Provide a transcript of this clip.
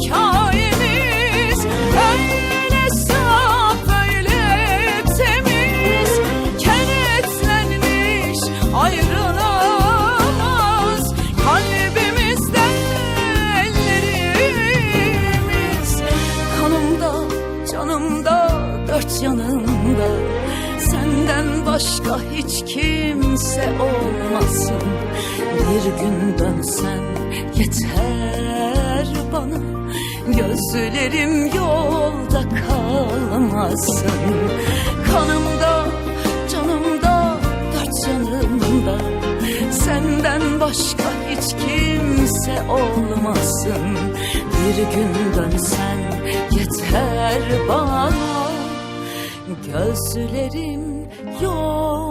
hikayemiz. Öyle saf öyle temiz. Kenetlenmiş ayrılamaz. Kalbimizde ellerimiz. Kanımda canımda dört yanımda. Senden başka hiç kimse olmasın. Bir gün dönsen yeter Gözlerim yolda kalmasın. Kanımda canımda dört yanımda. Senden başka hiç kimse olmasın. Bir gün dönsen yeter bana. Gözlerim yolda